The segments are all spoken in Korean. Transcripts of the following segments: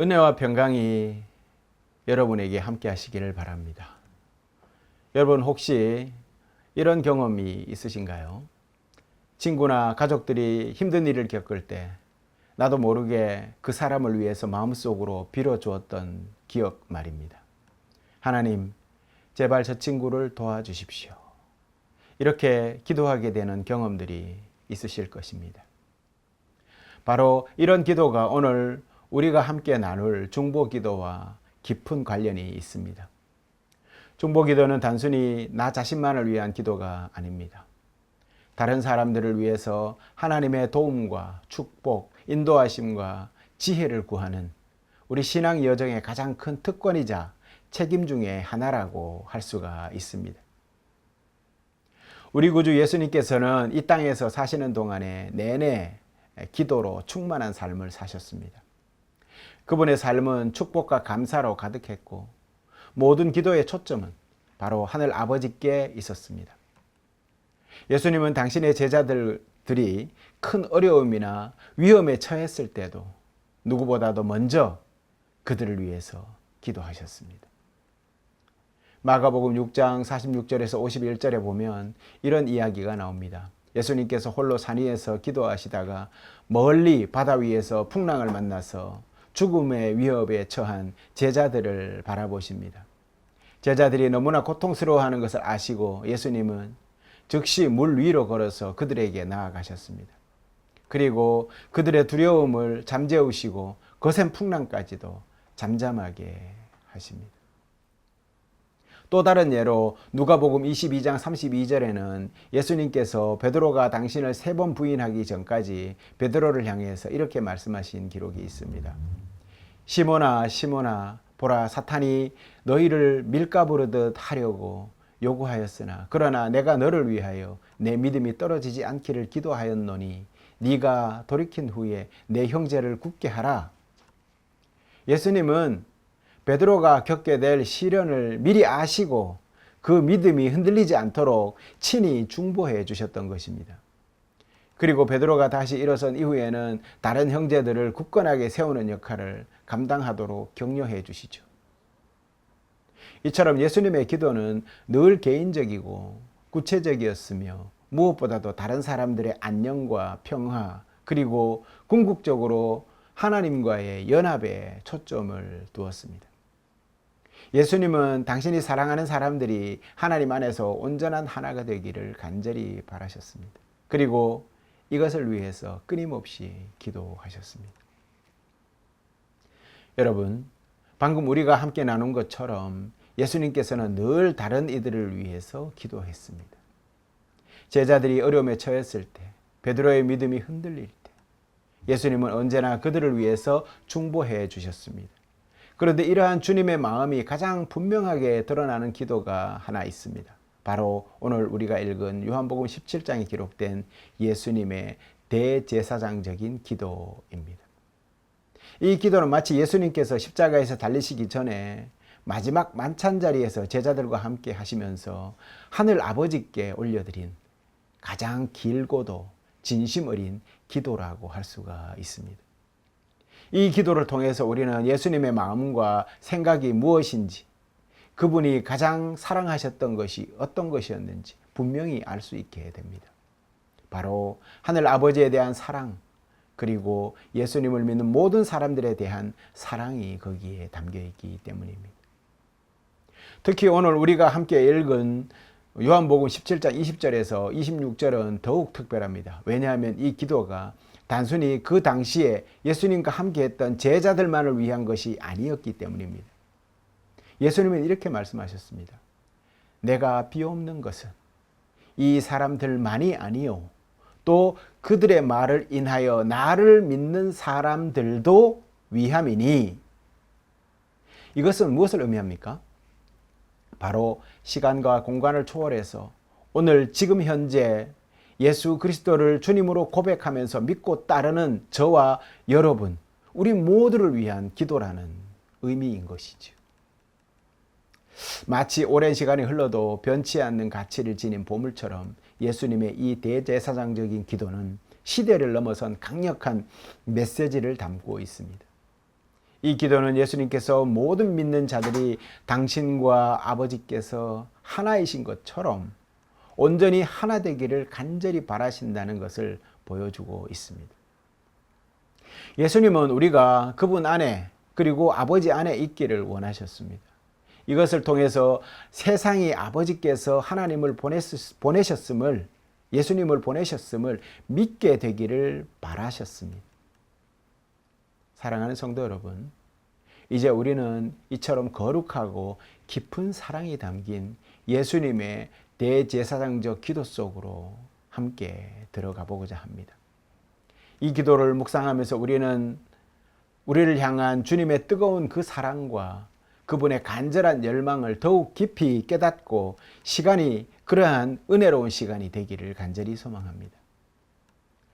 은혜와 평강이 여러분에게 함께 하시기를 바랍니다. 여러분 혹시 이런 경험이 있으신가요? 친구나 가족들이 힘든 일을 겪을 때 나도 모르게 그 사람을 위해서 마음속으로 빌어주었던 기억 말입니다. 하나님, 제발 저 친구를 도와주십시오. 이렇게 기도하게 되는 경험들이 있으실 것입니다. 바로 이런 기도가 오늘 우리가 함께 나눌 중보 기도와 깊은 관련이 있습니다. 중보 기도는 단순히 나 자신만을 위한 기도가 아닙니다. 다른 사람들을 위해서 하나님의 도움과 축복, 인도하심과 지혜를 구하는 우리 신앙 여정의 가장 큰 특권이자 책임 중의 하나라고 할 수가 있습니다. 우리 구주 예수님께서는 이 땅에서 사시는 동안에 내내 기도로 충만한 삶을 사셨습니다. 그분의 삶은 축복과 감사로 가득했고 모든 기도의 초점은 바로 하늘 아버지께 있었습니다. 예수님은 당신의 제자들이 큰 어려움이나 위험에 처했을 때도 누구보다도 먼저 그들을 위해서 기도하셨습니다. 마가복음 6장 46절에서 51절에 보면 이런 이야기가 나옵니다. 예수님께서 홀로 산 위에서 기도하시다가 멀리 바다 위에서 풍랑을 만나서 죽음의 위협에 처한 제자들을 바라보십니다. 제자들이 너무나 고통스러워하는 것을 아시고 예수님은 즉시 물 위로 걸어서 그들에게 나아가셨습니다. 그리고 그들의 두려움을 잠재우시고 거센 풍랑까지도 잠잠하게 하십니다. 또 다른 예로 누가복음 22장 32절에는 예수님께서 베드로가 당신을 세 번 부인하기 전까지 베드로를 향해서 이렇게 말씀하신 기록이 있습니다. 시몬아 시몬아 보라 사탄이 너희를 밀가부르듯 하려고 요구하였으나 그러나 내가 너를 위하여 내 믿음이 떨어지지 않기를 기도하였노니 네가 돌이킨 후에 내 형제를 굳게 하라. 예수님은 베드로가 겪게 될 시련을 미리 아시고 그 믿음이 흔들리지 않도록 친히 중보해 주셨던 것입니다. 그리고 베드로가 다시 일어선 이후에는 다른 형제들을 굳건하게 세우는 역할을 감당하도록 격려해 주시죠. 이처럼 예수님의 기도는 늘 개인적이고 구체적이었으며 무엇보다도 다른 사람들의 안녕과 평화 그리고 궁극적으로 하나님과의 연합에 초점을 두었습니다. 예수님은 당신이 사랑하는 사람들이 하나님 안에서 온전한 하나가 되기를 간절히 바라셨습니다. 그리고 이것을 위해서 끊임없이 기도하셨습니다. 여러분, 방금 우리가 함께 나눈 것처럼 예수님께서는 늘 다른 이들을 위해서 기도했습니다. 제자들이 어려움에 처했을 때, 베드로의 믿음이 흔들릴 때, 예수님은 언제나 그들을 위해서 중보해 주셨습니다. 그런데 이러한 주님의 마음이 가장 분명하게 드러나는 기도가 하나 있습니다. 바로 오늘 우리가 읽은 요한복음 17장에 기록된 예수님의 대제사장적인 기도입니다. 이 기도는 마치 예수님께서 십자가에서 달리시기 전에 마지막 만찬 자리에서 제자들과 함께 하시면서 하늘 아버지께 올려드린 가장 길고도 진심 어린 기도라고 할 수가 있습니다. 이 기도를 통해서 우리는 예수님의 마음과 생각이 무엇인지 그분이 가장 사랑하셨던 것이 어떤 것이었는지 분명히 알 수 있게 됩니다. 바로 하늘 아버지에 대한 사랑, 그리고 예수님을 믿는 모든 사람들에 대한 사랑이 거기에 담겨 있기 때문입니다. 특히 오늘 우리가 함께 읽은 요한복음 17장 20절에서 26절은 더욱 특별합니다. 왜냐하면 이 기도가 단순히 그 당시에 예수님과 함께 했던 제자들만을 위한 것이 아니었기 때문입니다. 예수님은 이렇게 말씀하셨습니다. 내가 비옵는 것은 이 사람들만이 아니요. 또 그들의 말을 인하여 나를 믿는 사람들도 위함이니 이것은 무엇을 의미합니까? 바로 시간과 공간을 초월해서 오늘 지금 현재 예수 그리스도를 주님으로 고백하면서 믿고 따르는 저와 여러분, 우리 모두를 위한 기도라는 의미인 것이죠. 마치 오랜 시간이 흘러도 변치 않는 가치를 지닌 보물처럼 예수님의 이 대제사장적인 기도는 시대를 넘어선 강력한 메시지를 담고 있습니다. 이 기도는 예수님께서 모든 믿는 자들이 당신과 아버지께서 하나이신 것처럼 온전히 하나 되기를 간절히 바라신다는 것을 보여주고 있습니다. 예수님은 우리가 그분 안에 그리고 아버지 안에 있기를 원하셨습니다. 이것을 통해서 세상이 아버지께서 하나님을 보내셨음을 예수님을 보내셨음을 믿게 되기를 바라셨습니다. 사랑하는 성도 여러분, 이제 우리는 이처럼 거룩하고 깊은 사랑이 담긴 예수님의 대제사장적 기도 속으로 함께 들어가 보고자 합니다. 이 기도를 묵상하면서 우리는 우리를 향한 주님의 뜨거운 그 사랑과 그분의 간절한 열망을 더욱 깊이 깨닫고 시간이 그러한 은혜로운 시간이 되기를 간절히 소망합니다.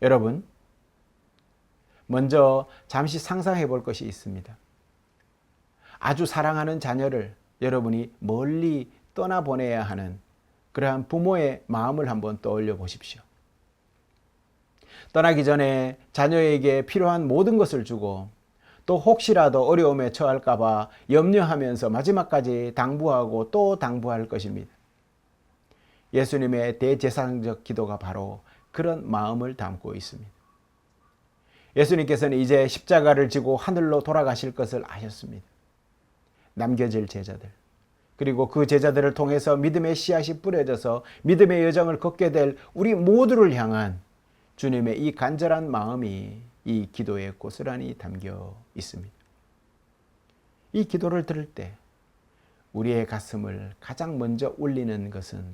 여러분, 먼저 잠시 상상해 볼 것이 있습니다. 아주 사랑하는 자녀를 여러분이 멀리 떠나보내야 하는 그러한 부모의 마음을 한번 떠올려 보십시오. 떠나기 전에 자녀에게 필요한 모든 것을 주고 또 혹시라도 어려움에 처할까봐 염려하면서 마지막까지 당부하고 또 당부할 것입니다. 예수님의 대제사장적 기도가 바로 그런 마음을 담고 있습니다. 예수님께서는 이제 십자가를 지고 하늘로 돌아가실 것을 아셨습니다. 남겨질 제자들, 그리고 그 제자들을 통해서 믿음의 씨앗이 뿌려져서 믿음의 여정을 걷게 될 우리 모두를 향한 주님의 이 간절한 마음이 이 기도에 고스란히 담겨 있습니다. 이 기도를 들을 때 우리의 가슴을 가장 먼저 울리는 것은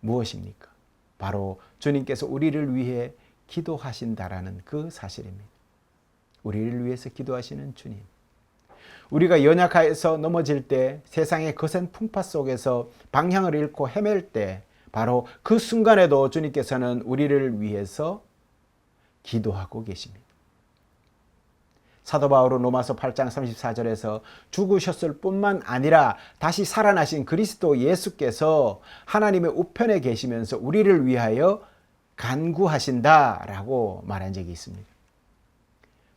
무엇입니까? 바로 주님께서 우리를 위해 기도하신다라는 그 사실입니다. 우리를 위해서 기도하시는 주님. 우리가 연약해서 넘어질 때 세상의 거센 풍파 속에서 방향을 잃고 헤맬 때 바로 그 순간에도 주님께서는 우리를 위해서 기도하고 계십니다. 사도 바울은 로마서 8장 34절에서 죽으셨을 뿐만 아니라 다시 살아나신 그리스도 예수께서 하나님의 우편에 계시면서 우리를 위하여 간구하신다라고 말한 적이 있습니다.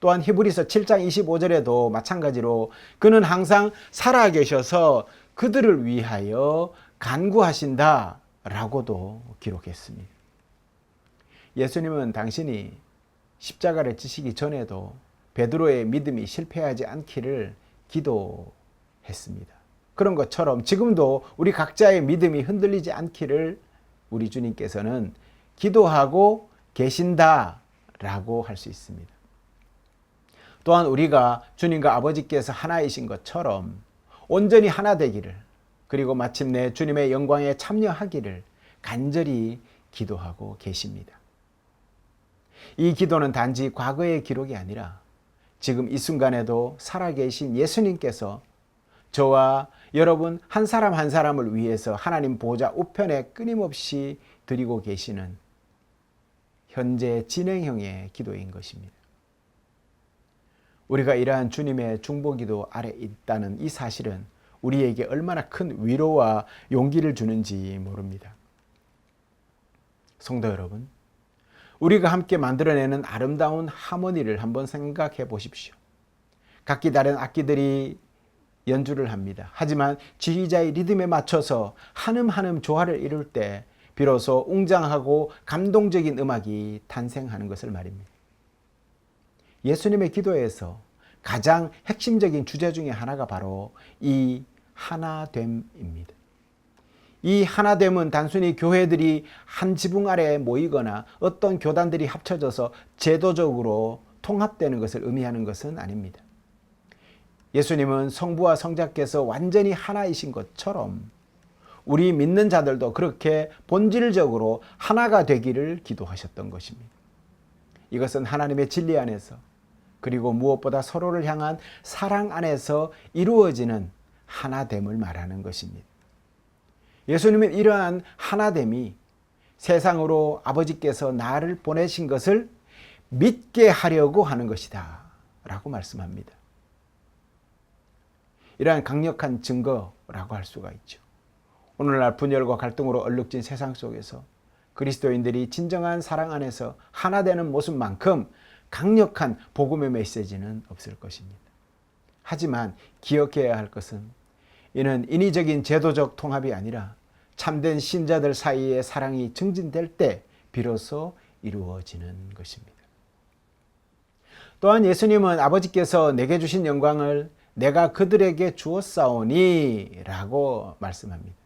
또한 히브리서 7장 25절에도 마찬가지로 그는 항상 살아 계셔서 그들을 위하여 간구하신다라고도 기록했습니다. 예수님은 당신이 십자가를 지시기 전에도 베드로의 믿음이 실패하지 않기를 기도했습니다. 그런 것처럼 지금도 우리 각자의 믿음이 흔들리지 않기를 우리 주님께서는 기도하고 계신다라고 할 수 있습니다. 또한 우리가 주님과 아버지께서 하나이신 것처럼 온전히 하나 되기를 그리고 마침내 주님의 영광에 참여하기를 간절히 기도하고 계십니다. 이 기도는 단지 과거의 기록이 아니라 지금 이 순간에도 살아계신 예수님께서 저와 여러분 한 사람 한 사람을 위해서 하나님 보좌 우편에 끊임없이 드리고 계시는 현재 진행형의 기도인 것입니다. 우리가 이러한 주님의 중보기도 아래 있다는 이 사실은 우리에게 얼마나 큰 위로와 용기를 주는지 모릅니다. 성도 여러분, 우리가 함께 만들어내는 아름다운 하모니를 한번 생각해 보십시오. 각기 다른 악기들이 연주를 합니다. 하지만 지휘자의 리듬에 맞춰서 한음 한음 조화를 이룰 때 비로소 웅장하고 감동적인 음악이 탄생하는 것을 말입니다. 예수님의 기도에서 가장 핵심적인 주제 중에 하나가 바로 이 하나됨입니다. 이 하나됨은 단순히 교회들이 한 지붕 아래 모이거나 어떤 교단들이 합쳐져서 제도적으로 통합되는 것을 의미하는 것은 아닙니다. 예수님은 성부와 성자께서 완전히 하나이신 것처럼 우리 믿는 자들도 그렇게 본질적으로 하나가 되기를 기도하셨던 것입니다. 이것은 하나님의 진리 안에서 그리고 무엇보다 서로를 향한 사랑 안에서 이루어지는 하나됨을 말하는 것입니다. 예수님은 이러한 하나됨이 세상으로 아버지께서 나를 보내신 것을 믿게 하려고 하는 것이다. 라고 말씀합니다. 이러한 강력한 증거라고 할 수가 있죠. 오늘날 분열과 갈등으로 얼룩진 세상 속에서 그리스도인들이 진정한 사랑 안에서 하나 되는 모습만큼 강력한 복음의 메시지는 없을 것입니다. 하지만 기억해야 할 것은 이는 인위적인 제도적 통합이 아니라 참된 신자들 사이의 사랑이 증진될 때 비로소 이루어지는 것입니다. 또한 예수님은 아버지께서 내게 주신 영광을 내가 그들에게 주었사오니 라고 말씀합니다.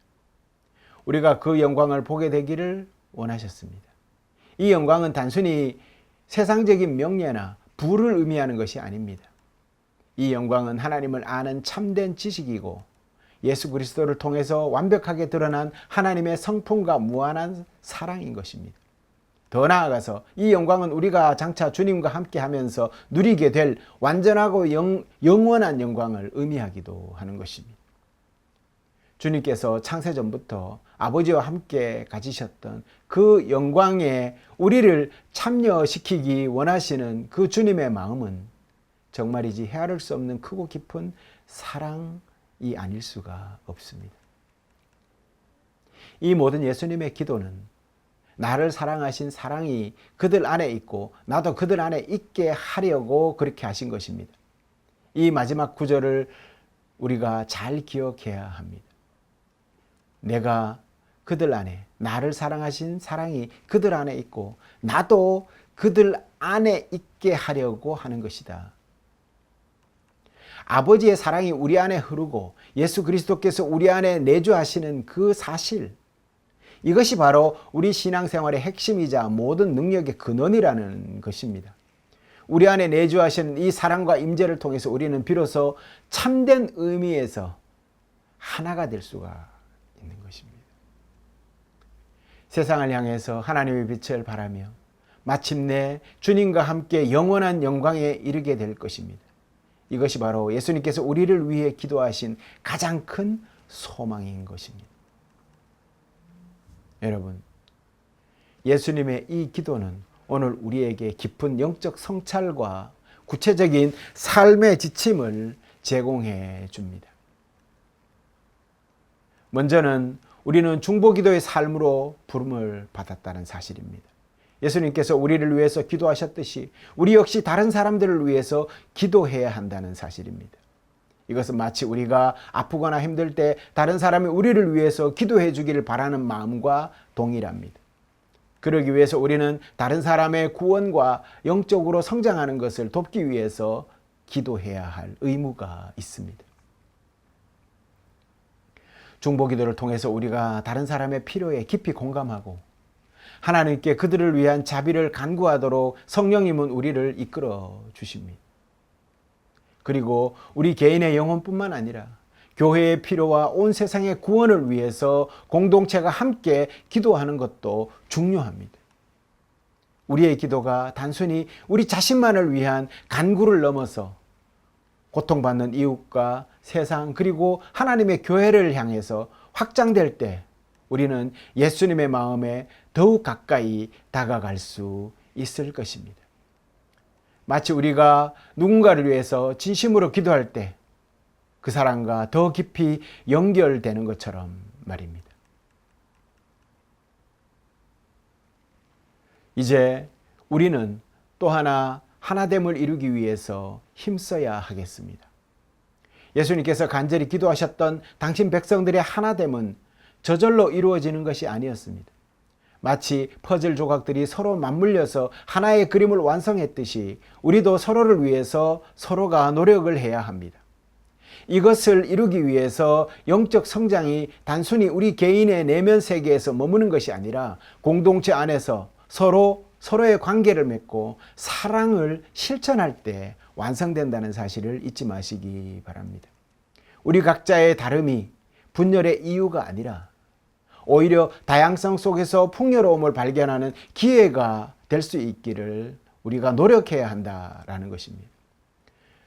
우리가 그 영광을 보게 되기를 원하셨습니다. 이 영광은 단순히 세상적인 명예나 부를 의미하는 것이 아닙니다. 이 영광은 하나님을 아는 참된 지식이고 예수 그리스도를 통해서 완벽하게 드러난 하나님의 성품과 무한한 사랑인 것입니다. 더 나아가서 이 영광은 우리가 장차 주님과 함께 하면서 누리게 될 완전하고 영, 영원한 영광을 의미하기도 하는 것입니다. 주님께서 창세전부터 아버지와 함께 가지셨던 그 영광에 우리를 참여시키기 원하시는 그 주님의 마음은 정말이지 헤아릴 수 없는 크고 깊은 사랑 이 아닐 수가 없습니다. 이 모든 예수님의 기도는 나를 사랑하신 사랑이 그들 안에 있고 나도 그들 안에 있게 하려고 그렇게 하신 것입니다. 이 마지막 구절을 우리가 잘 기억해야 합니다. 내가 그들 안에 나를 사랑하신 사랑이 그들 안에 있고 나도 그들 안에 있게 하려고 하는 것이다. 아버지의 사랑이 우리 안에 흐르고 예수 그리스도께서 우리 안에 내주하시는 그 사실 이것이 바로 우리 신앙생활의 핵심이자 모든 능력의 근원이라는 것입니다. 우리 안에 내주하시는 이 사랑과 임재를 통해서 우리는 비로소 참된 의미에서 하나가 될 수가 있는 것입니다. 세상을 향해서 하나님의 빛을 바라며 마침내 주님과 함께 영원한 영광에 이르게 될 것입니다. 이것이 바로 예수님께서 우리를 위해 기도하신 가장 큰 소망인 것입니다. 여러분, 예수님의 이 기도는 오늘 우리에게 깊은 영적 성찰과 구체적인 삶의 지침을 제공해 줍니다. 먼저는 우리는 중보기도의 삶으로 부름을 받았다는 사실입니다. 예수님께서 우리를 위해서 기도하셨듯이 우리 역시 다른 사람들을 위해서 기도해야 한다는 사실입니다. 이것은 마치 우리가 아프거나 힘들 때 다른 사람이 우리를 위해서 기도해 주기를 바라는 마음과 동일합니다. 그러기 위해서 우리는 다른 사람의 구원과 영적으로 성장하는 것을 돕기 위해서 기도해야 할 의무가 있습니다. 중보 기도를 통해서 우리가 다른 사람의 필요에 깊이 공감하고 하나님께 그들을 위한 자비를 간구하도록 성령님은 우리를 이끌어 주십니다. 그리고 우리 개인의 영혼뿐만 아니라 교회의 필요와 온 세상의 구원을 위해서 공동체가 함께 기도하는 것도 중요합니다. 우리의 기도가 단순히 우리 자신만을 위한 간구를 넘어서 고통받는 이웃과 세상 그리고 하나님의 교회를 향해서 확장될 때 우리는 예수님의 마음에 더욱 가까이 다가갈 수 있을 것입니다. 마치 우리가 누군가를 위해서 진심으로 기도할 때 그 사람과 더 깊이 연결되는 것처럼 말입니다. 이제 우리는 또 하나 하나됨을 이루기 위해서 힘써야 하겠습니다. 예수님께서 간절히 기도하셨던 당신 백성들의 하나됨은 저절로 이루어지는 것이 아니었습니다. 마치 퍼즐 조각들이 서로 맞물려서 하나의 그림을 완성했듯이 우리도 서로를 위해서 서로가 노력을 해야 합니다. 이것을 이루기 위해서 영적 성장이 단순히 우리 개인의 내면 세계에서 머무는 것이 아니라 공동체 안에서 서로 서로의 관계를 맺고 사랑을 실천할 때 완성된다는 사실을 잊지 마시기 바랍니다. 우리 각자의 다름이 분열의 이유가 아니라 오히려 다양성 속에서 풍요로움을 발견하는 기회가 될 수 있기를 우리가 노력해야 한다라는 것입니다.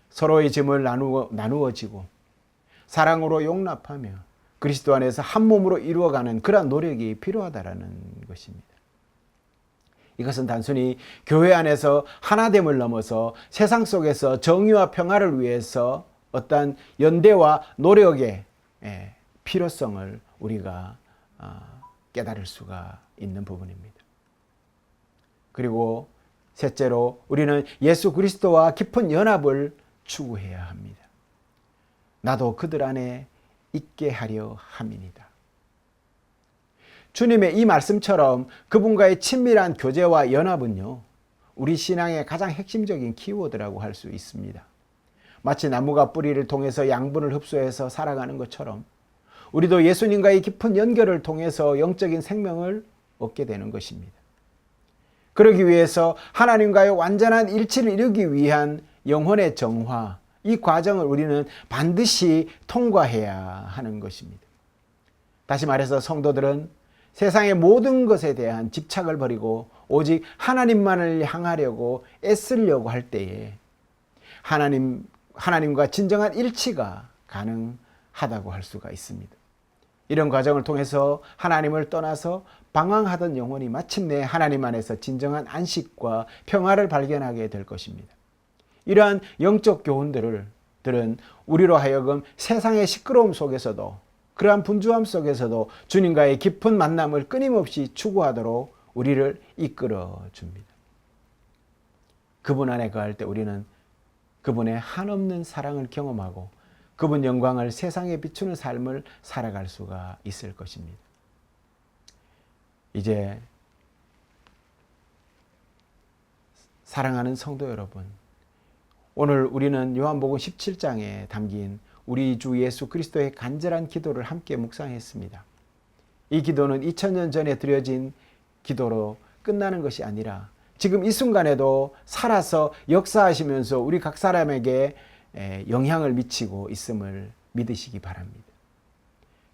서로의 짐을 나누어, 나누어지고 사랑으로 용납하며 그리스도 안에서 한 몸으로 이루어가는 그러한 노력이 필요하다라는 것입니다. 이것은 단순히 교회 안에서 하나됨을 넘어서 세상 속에서 정의와 평화를 위해서 어떤 연대와 노력의 예, 필요성을 우리가 아, 깨달을 수가 있는 부분입니다. 그리고 셋째로 우리는 예수 그리스도와 깊은 연합을 추구해야 합니다. 나도 그들 안에 있게 하려 함이니다. 주님의 이 말씀처럼 그분과의 친밀한 교제와 연합은요, 우리 신앙의 가장 핵심적인 키워드라고 할 수 있습니다. 마치 나무가 뿌리를 통해서 양분을 흡수해서 살아가는 것처럼 우리도 예수님과의 깊은 연결을 통해서 영적인 생명을 얻게 되는 것입니다. 그러기 위해서 하나님과의 완전한 일치를 이루기 위한 영혼의 정화, 이 과정을 우리는 반드시 통과해야 하는 것입니다. 다시 말해서 성도들은 세상의 모든 것에 대한 집착을 버리고 오직 하나님만을 향하려고 애쓰려고 할 때에 하나님, 하나님과 진정한 일치가 가능하다고 할 수가 있습니다. 이런 과정을 통해서 하나님을 떠나서 방황하던 영혼이 마침내 하나님 안에서 진정한 안식과 평화를 발견하게 될 것입니다. 이러한 영적 교훈들을 들은 우리로 하여금 세상의 시끄러움 속에서도 그러한 분주함 속에서도 주님과의 깊은 만남을 끊임없이 추구하도록 우리를 이끌어 줍니다. 그분 안에 거할 때 우리는 그분의 한없는 사랑을 경험하고 그분 영광을 세상에 비추는 삶을 살아갈 수가 있을 것입니다. 이제 사랑하는 성도 여러분, 오늘 우리는 요한복음 17장에 담긴 우리 주 예수 그리스도의 간절한 기도를 함께 묵상했습니다. 이 기도는 2000년 전에 드려진 기도로 끝나는 것이 아니라 지금 이 순간에도 살아서 역사하시면서 우리 각 사람에게 영향을 미치고 있음을 믿으시기 바랍니다.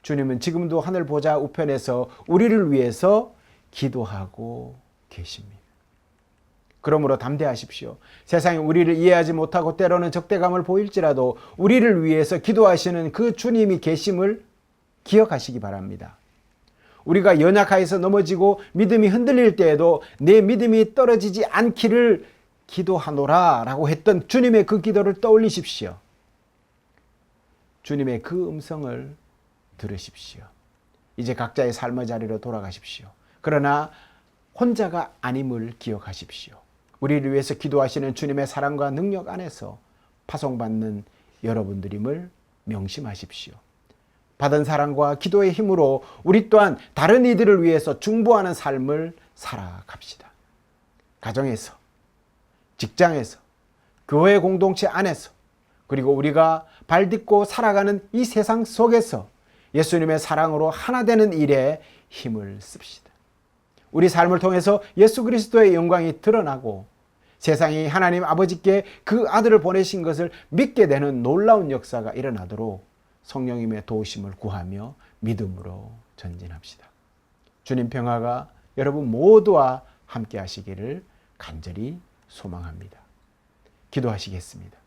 주님은 지금도 하늘 보좌 우편에서 우리를 위해서 기도하고 계십니다. 그러므로 담대하십시오. 세상이 우리를 이해하지 못하고 때로는 적대감을 보일지라도 우리를 위해서 기도하시는 그 주님이 계심을 기억하시기 바랍니다. 우리가 연약하여서 넘어지고 믿음이 흔들릴 때에도 내 믿음이 떨어지지 않기를 기도하노라 라고 했던 주님의 그 기도를 떠올리십시오. 주님의 그 음성을 들으십시오. 이제 각자의 삶의 자리로 돌아가십시오. 그러나 혼자가 아님을 기억하십시오. 우리를 위해서 기도하시는 주님의 사랑과 능력 안에서 파송받는 여러분들임을 명심하십시오. 받은 사랑과 기도의 힘으로 우리 또한 다른 이들을 위해서 중보하는 삶을 살아갑시다. 가정에서, 직장에서, 교회 공동체 안에서, 그리고 우리가 발 딛고 살아가는 이 세상 속에서 예수님의 사랑으로 하나 되는 일에 힘을 씁시다. 우리 삶을 통해서 예수 그리스도의 영광이 드러나고 세상이 하나님 아버지께 그 아들을 보내신 것을 믿게 되는 놀라운 역사가 일어나도록 성령님의 도우심을 구하며 믿음으로 전진합시다. 주님 평화가 여러분 모두와 함께 하시기를 간절히 소망합니다. 기도하시겠습니다.